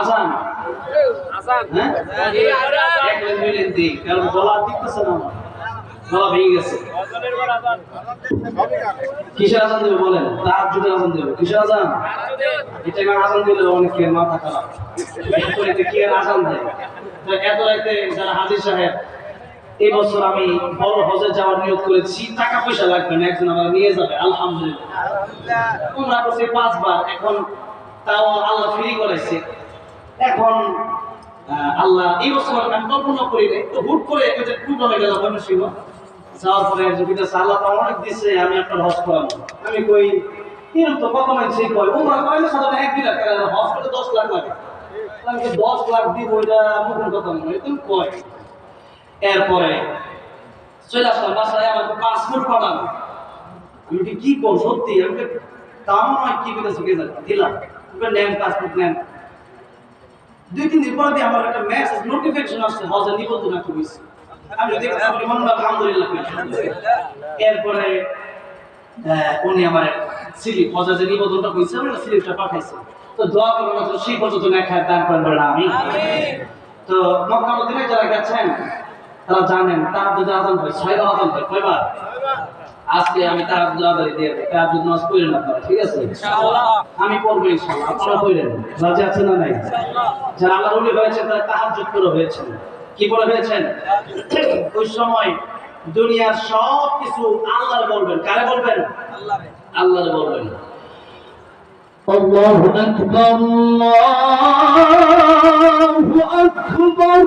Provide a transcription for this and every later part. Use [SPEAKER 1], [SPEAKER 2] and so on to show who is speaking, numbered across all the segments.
[SPEAKER 1] আসান
[SPEAKER 2] আসান
[SPEAKER 1] হ্যাঁ? এক লাইন দুই লাইন দিই কারণ গলা টিকতেছে না গলা ভেঙে গেছে।
[SPEAKER 2] অজনের আসান
[SPEAKER 1] দেবে বলেন? তার যুগে আজান দেবে। কিসের আজান? এটা না আজান দিলে অনেকের মাথা খারাপ। কি আর আজান দেয়? তো এত রাতে যারা হাজির সাহেব এই বছর আমি বড় হজে যাওয়ার নিয়োগ করেছি। টাকা পয়সা লাগবে না একজন আমার নিয়ে যাবে। আলহামদুলিল্লাহ। তোমরা করছে পাঁচবার। এখন তাও আল্লাহ ফ্রি করেছে। এখন আল্লাহ এই বছর আমি কল্পনা করি নাই তো হুট করে একটা টুটো হয়ে গেল ময়মনসিংহ যাওয়ার পরে বিদেশে আল্লাহ তো অনেক দিচ্ছে আমি আপনার হজ করাবো। আমি কই এরকম তো কত মানুষই কয় ওমরা কয় না সাধারণ এক দিন লাগে হজ করতে দশ লাখ লাগে। আমি দশ লাখ দিব ওইটা মুখের কথা নয় তুমি কয়। এরপরে চলে আসলাম বাসায় আমাকে পাসপোর্ট পাঠান আমি কি করব সত্যি? আমি তাও নয়, কি বিদেশে কে জানি, দিলাম। নেন পাসপোর্ট নেন দুই তিন দিন পরে আমার একটা মেসেজ নোটিফিকেশন আসছে হজে নিবন্ধন একটা আমি যদি আপনি আলহামদুলিল্লাহ এরপরে উনি আমার স্লিপ হজে যে নিবন্ধনটা হয়েছে আমি স্লিপটা পাঠাইছে। তো দোয়া করবেন না সেই পর্যন্ত না খায় দান করেন আমি তো মক্কা মদিনায় যারা গেছেন তারা জানেন তার যদি আজান হয় ছয়বার আজান হয় কয়বার? আজকে আমি তার জবাবদারি দিয়ে দেবো তার জন্য কইলেন আপনারা ঠিক আছে? ইনশাআল্লাহ। আমি পড়ব ইনশাআল্লাহ আপনারা কইলেন রাজি আছে না নাই? ইনশাআল্লাহ। যারা আল্লাহর ওলি হয়েছে তারা তাহাজ্জুদ করে হয়েছে কি বলে হয়েছেন ওই সময় দুনিয়ার সব কিছু আল্লাহর বলবেন কারে বলবেন? আল্লাহর বলবেন।
[SPEAKER 3] আল্লাহু আকবার আল্লাহু
[SPEAKER 1] আকবার।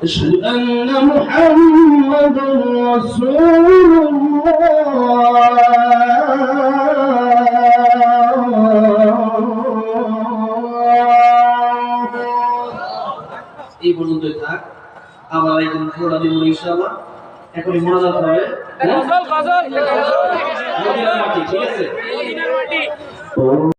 [SPEAKER 3] أشهد أن محمدا رسول الله
[SPEAKER 1] এই পর্যন্তই থাক আবার একদিন পুরোটা দিব ইনশাআল্লাহ এখনই মোনাজাত হবে হ্যাঁ?
[SPEAKER 2] গজল গজল
[SPEAKER 1] মদিনার মাটি ঠিক আছে
[SPEAKER 2] মদিনার মাটি
[SPEAKER 3] Oh